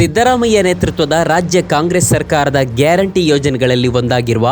ಸಿದ್ದರಾಮಯ್ಯ ನೇತೃತ್ವದ ರಾಜ್ಯ ಕಾಂಗ್ರೆಸ್ ಸರ್ಕಾರದ ಗ್ಯಾರಂಟಿ ಯೋಜನೆಗಳಲ್ಲಿ ಒಂದಾಗಿರುವ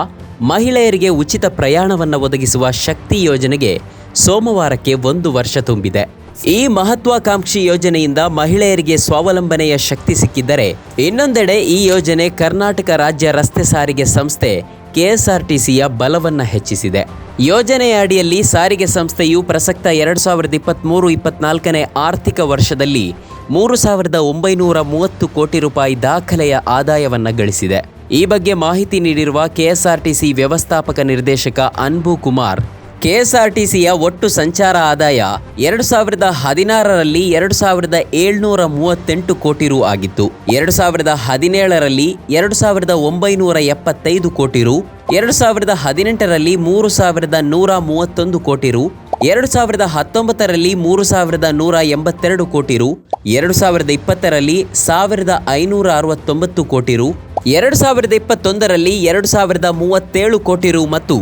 ಮಹಿಳೆಯರಿಗೆ ಉಚಿತ ಪ್ರಯಾಣವನ್ನು ಒದಗಿಸುವ ಶಕ್ತಿ ಯೋಜನೆಗೆ ಸೋಮವಾರಕ್ಕೆ ಒಂದು ವರ್ಷ ತುಂಬಿದೆ. ಈ ಮಹತ್ವಾಕಾಂಕ್ಷಿ ಯೋಜನೆಯಿಂದ ಮಹಿಳೆಯರಿಗೆ ಸ್ವಾವಲಂಬನೆಯ ಶಕ್ತಿ ಸಿಕ್ಕಿದ್ದರೆ ಇನ್ನೊಂದೆಡೆ ಈ ಯೋಜನೆ ಕರ್ನಾಟಕ ರಾಜ್ಯ ರಸ್ತೆ ಸಾರಿಗೆ ಸಂಸ್ಥೆ ಕೆಎಸ್ಆರ್ಟಿಸಿಯ ಬಲವನ್ನು ಹೆಚ್ಚಿಸಿದೆ. ಯೋಜನೆಯ ಅಡಿಯಲ್ಲಿ ಸಾರಿಗೆ ಸಂಸ್ಥೆಯು ಪ್ರಸಕ್ತ ಎರಡು ಸಾವಿರದ ಇಪ್ಪತ್ತ್ಮೂರು ಇಪ್ಪತ್ನಾಲ್ಕನೇ ಆರ್ಥಿಕ ವರ್ಷದಲ್ಲಿ ಮೂರು ಸಾವಿರದ ಒಂಬೈನೂರ ಮೂವತ್ತು ಕೋಟಿ ರೂಪಾಯಿ ದಾಖಲೆಯ ಆದಾಯವನ್ನು ಗಳಿಸಿದೆ. ಈ ಬಗ್ಗೆ ಮಾಹಿತಿ ನೀಡಿರುವ ಕೆಎಸ್ಆರ್ಟಿಸಿ ವ್ಯವಸ್ಥಾಪಕ ನಿರ್ದೇಶಕ ಅನ್ಬು ಕುಮಾರ್, ಕೆಎಸ್ಆರ್ಟಿಸಿಯ ಒಟ್ಟು ಸಂಚಾರ ಆದಾಯ ಎರಡು ಸಾವಿರದ ಹದಿನಾರರಲ್ಲಿ ಎರಡು ಸಾವಿರದ ಏಳ್ನೂರ ಮೂವತ್ತೆಂಟು ಕೋಟಿ ರು ಆಗಿತ್ತು. ಎರಡು ಸಾವಿರದ ಹದಿನೇಳರಲ್ಲಿ ಎರಡು ಸಾವಿರದ ಒಂಬೈನೂರ ಎಪ್ಪತ್ತೈದು ಕೋಟಿ ರು, ಎರಡು ಸಾವಿರದ ಹದಿನೆಂಟರಲ್ಲಿ ಮೂರು ಸಾವಿರದ ನೂರ ಮೂವತ್ತೊಂದು ಕೋಟಿ ರು, ಎರಡು ಸಾವಿರದ ಹತ್ತೊಂಬತ್ತರಲ್ಲಿ ಮೂರು ಸಾವಿರದ ನೂರ ಎಂಬತ್ತೆರಡು ಕೋಟಿ ರು ಎರಡು ಸಾವಿರದ ಇಪ್ಪತ್ತರಲ್ಲಿ ಸಾವಿರದ ಐನೂರ ಅರವತ್ತೊಂಬತ್ತು ಕೋಟಿ ರು, ಎರಡು ಸಾವಿರದ ಇಪ್ಪತ್ತೊಂದರಲ್ಲಿ ಎರಡು ಸಾವಿರದ ಮೂವತ್ತೇಳು ಕೋಟಿ ರು ಮತ್ತು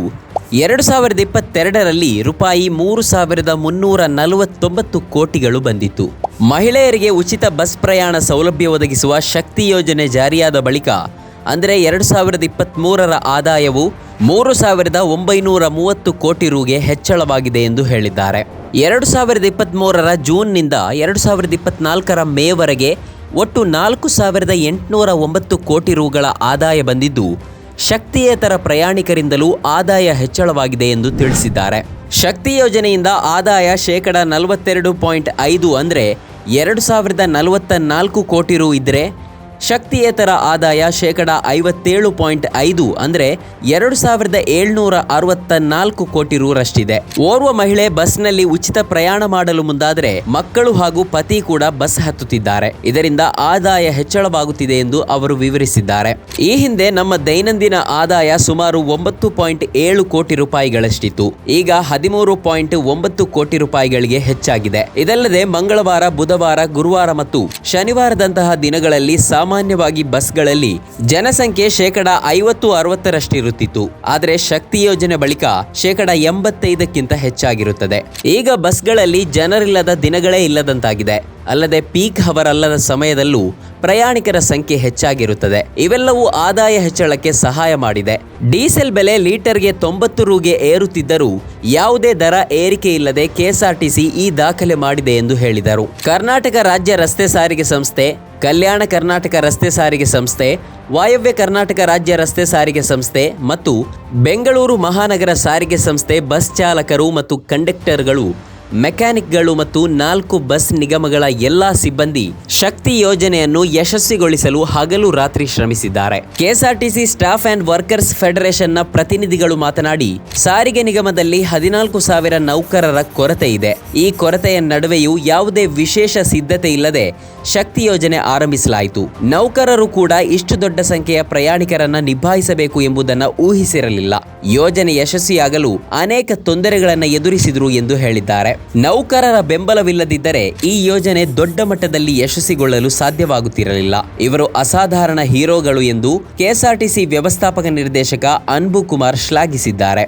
ಎರಡು ಸಾವಿರದ ಇಪ್ಪತ್ತೆರಡರಲ್ಲಿ ರೂಪಾಯಿ ಮೂರು ಸಾವಿರದ ಮುನ್ನೂರ ನಲವತ್ತೊಂಬತ್ತು ಕೋಟಿಗಳು ಬಂದಿತ್ತು. ಮಹಿಳೆಯರಿಗೆ ಉಚಿತ ಬಸ್ ಪ್ರಯಾಣ ಸೌಲಭ್ಯ ಒದಗಿಸುವ ಶಕ್ತಿ ಯೋಜನೆ ಜಾರಿಯಾದ ಬಳಿಕ ಅಂದರೆ ಎರಡು ಸಾವಿರದ ಇಪ್ಪತ್ತ್ಮೂರರ ಆದಾಯವು ಮೂರು ಸಾವಿರದ ಒಂಬೈನೂರ ಮೂವತ್ತು ಕೋಟಿ ರುಗೆ ಹೆಚ್ಚಳವಾಗಿದೆ ಎಂದು ಹೇಳಿದ್ದಾರೆ. ಎರಡು ಸಾವಿರದ ಇಪ್ಪತ್ತ್ಮೂರರ ಜೂನ್ನಿಂದ ಎರಡು ಸಾವಿರದ ಇಪ್ಪತ್ತ್ನಾಲ್ಕರ ಮೇವರೆಗೆ ಒಟ್ಟು ನಾಲ್ಕು ಸಾವಿರದ ಎಂಟುನೂರ ಒಂಬತ್ತು ಕೋಟಿ ರುಗಳ ಆದಾಯ ಬಂದಿದ್ದು, ಶಕ್ತಿಯೇತರ ಪ್ರಯಾಣಿಕರಿಂದಲೂ ಆದಾಯ ಹೆಚ್ಚಳವಾಗಿದೆ ಎಂದು ತಿಳಿಸಿದ್ದಾರೆ. ಶಕ್ತಿ ಯೋಜನೆಯಿಂದ ಆದಾಯ ಶೇಕಡ ನಲವತ್ತೆರಡು ಪಾಯಿಂಟ್ ಐದು ಅಂದರೆ ಎರಡು ಸಾವಿರದ ನಲವತ್ತ ನಾಲ್ಕು ಕೋಟಿ ರು ಇದ್ದರೆ ಶಕ್ತಿಯೇತರ ಆದಾಯ ಶೇಕಡ ಐವತ್ತೇಳು ಪಾಯಿಂಟ್ ಐದು ಅಂದರೆ ಎರಡು ಸಾವಿರದ ಏಳ್ನೂರ ಅರವತ್ತ ನಾಲ್ಕು ಕೋಟಿ ರೂರಷ್ಟಿದೆ. ಓರ್ವ ಮಹಿಳೆ ಬಸ್ನಲ್ಲಿ ಉಚಿತ ಪ್ರಯಾಣ ಮಾಡಲು ಮುಂದಾದರೆ ಮಕ್ಕಳು ಹಾಗೂ ಪತಿ ಕೂಡ ಬಸ್ ಹತ್ತುತ್ತಿದ್ದಾರೆ. ಇದರಿಂದ ಆದಾಯ ಹೆಚ್ಚಳವಾಗುತ್ತಿದೆ ಎಂದು ಅವರು ವಿವರಿಸಿದ್ದಾರೆ. ಈ ಹಿಂದೆ ನಮ್ಮ ದೈನಂದಿನ ಆದಾಯ ಸುಮಾರು ಒಂಬತ್ತು ಪಾಯಿಂಟ್ ಏಳು ಕೋಟಿ ರೂಪಾಯಿಗಳಷ್ಟಿತ್ತು. ಈಗ ಹದಿಮೂರು ಪಾಯಿಂಟ್ ಒಂಬತ್ತು ಕೋಟಿ ರೂಪಾಯಿಗಳಿಗೆ ಹೆಚ್ಚಾಗಿದೆ. ಇದಲ್ಲದೆ ಮಂಗಳವಾರ, ಬುಧವಾರ, ಗುರುವಾರ ಮತ್ತು ಶನಿವಾರದಂತಹ ದಿನಗಳಲ್ಲಿ ಸಾಮಾನ್ಯವಾಗಿ ಬಸ್ಗಳಲ್ಲಿ ಜನಸಂಖ್ಯೆ ಶೇಕಡ ಐವತ್ತು ಅರವತ್ತರಷ್ಟಿರುತ್ತಿತ್ತು. ಆದರೆ ಶಕ್ತಿ ಯೋಜನೆ ಬಳಿಕ ಶೇಕಡ ಎಂಬತ್ತೈದಕ್ಕಿಂತ ಹೆಚ್ಚಾಗಿರುತ್ತದೆ. ಈಗ ಬಸ್ಗಳಲ್ಲಿ ಜನರಿಲ್ಲದ ದಿನಗಳೇ ಇಲ್ಲದಂತಾಗಿದೆ. ಅಲ್ಲದೆ ಪೀಕ್ ಹವರ್ ಅಲ್ಲದ ಸಮಯದಲ್ಲೂ ಪ್ರಯಾಣಿಕರ ಸಂಖ್ಯೆ ಹೆಚ್ಚಾಗಿರುತ್ತದೆ. ಇವೆಲ್ಲವೂ ಆದಾಯ ಹೆಚ್ಚಳಕ್ಕೆ ಸಹಾಯ ಮಾಡಿದೆ. ಡೀಸೆಲ್ ಬೆಲೆ ಲೀಟರ್ಗೆ ತೊಂಬತ್ತು ರೂಗೆ ಏರುತ್ತಿದ್ದರೂ ಯಾವುದೇ ದರ ಏರಿಕೆ ಇಲ್ಲದೆ ಕೆಎಸ್ಆರ್ಟಿಸಿ ಈ ದಾಖಲೆ ಮಾಡಿದೆ ಎಂದು ಹೇಳಿದರು. ಕರ್ನಾಟಕ ರಾಜ್ಯ ರಸ್ತೆ ಸಾರಿಗೆ ಸಂಸ್ಥೆ ಕಲ್ಯಾಣ ಕರ್ನಾಟಕ ರಸ್ತೆ ಸಾರಿಗೆ ಸಂಸ್ಥೆ, ವಾಯವ್ಯ ಕರ್ನಾಟಕ ರಾಜ್ಯ ರಸ್ತೆ ಸಾರಿಗೆ ಸಂಸ್ಥೆ ಮತ್ತು ಬೆಂಗಳೂರು ಮಹಾನಗರ ಸಾರಿಗೆ ಸಂಸ್ಥೆ ಬಸ್ ಚಾಲಕರು ಮತ್ತು ಕಂಡಕ್ಟರ್ಗಳು, ಮೆಕ್ಯಾನಿಕ್ಗಳು ಮತ್ತು ನಾಲ್ಕು ಬಸ್ ನಿಗಮಗಳ ಎಲ್ಲಾ ಸಿಬ್ಬಂದಿ ಶಕ್ತಿ ಯೋಜನೆಯನ್ನು ಯಶಸ್ವಿಗೊಳಿಸಲು ಹಗಲು ರಾತ್ರಿ ಶ್ರಮಿಸಿದ್ದಾರೆ. ಕೆಎಸ್ಆರ್ಟಿಸಿ ಸ್ಟಾಫ್ ಅಂಡ್ ವರ್ಕರ್ಸ್ ಫೆಡರೇಷನ್ನ ಪ್ರತಿನಿಧಿಗಳು ಮಾತನಾಡಿ, ಸಾರಿಗೆ ನಿಗಮದಲ್ಲಿ ಹದಿನಾಲ್ಕು ಸಾವಿರ ನೌಕರರ ಕೊರತೆ ಇದೆ. ಈ ಕೊರತೆಯ ನಡುವೆಯೂ ಯಾವುದೇ ವಿಶೇಷ ಸಿದ್ಧತೆ ಇಲ್ಲದೆ ಶಕ್ತಿ ಯೋಜನೆ ಆರಂಭಿಸಲಾಯಿತು. ನೌಕರರು ಕೂಡ ಇಷ್ಟು ದೊಡ್ಡ ಸಂಖ್ಯೆಯ ಪ್ರಯಾಣಿಕರನ್ನ ನಿಭಾಯಿಸಬೇಕು ಎಂಬುದನ್ನು ಊಹಿಸಿರಲಿಲ್ಲ. ಯೋಜನೆ ಯಶಸ್ವಿಯಾಗಲು ಅನೇಕ ತೊಂದರೆಗಳನ್ನು ಎದುರಿಸಿದರು ಎಂದು ಹೇಳಿದ್ದಾರೆ. ನೌಕರರ ಬೆಂಬಲವಿಲ್ಲದಿದ್ದರೆ ಈ ಯೋಜನೆ ದೊಡ್ಡ ಮಟ್ಟದಲ್ಲಿ ಯಶಸ್ವಿಗೊಳ್ಳಲು ಸಾಧ್ಯವಾಗುತ್ತಿರಲಿಲ್ಲ. ಇವರು ಅಸಾಧಾರಣ ಹೀರೋಗಳು ಎಂದು ಕೆಎಸ್ಆರ್ಟಿಸಿ ವ್ಯವಸ್ಥಾಪಕ ನಿರ್ದೇಶಕ ಅನ್ಬು ಕುಮಾರ್ ಶ್ಲಾಘಿಸಿದ್ದಾರೆ.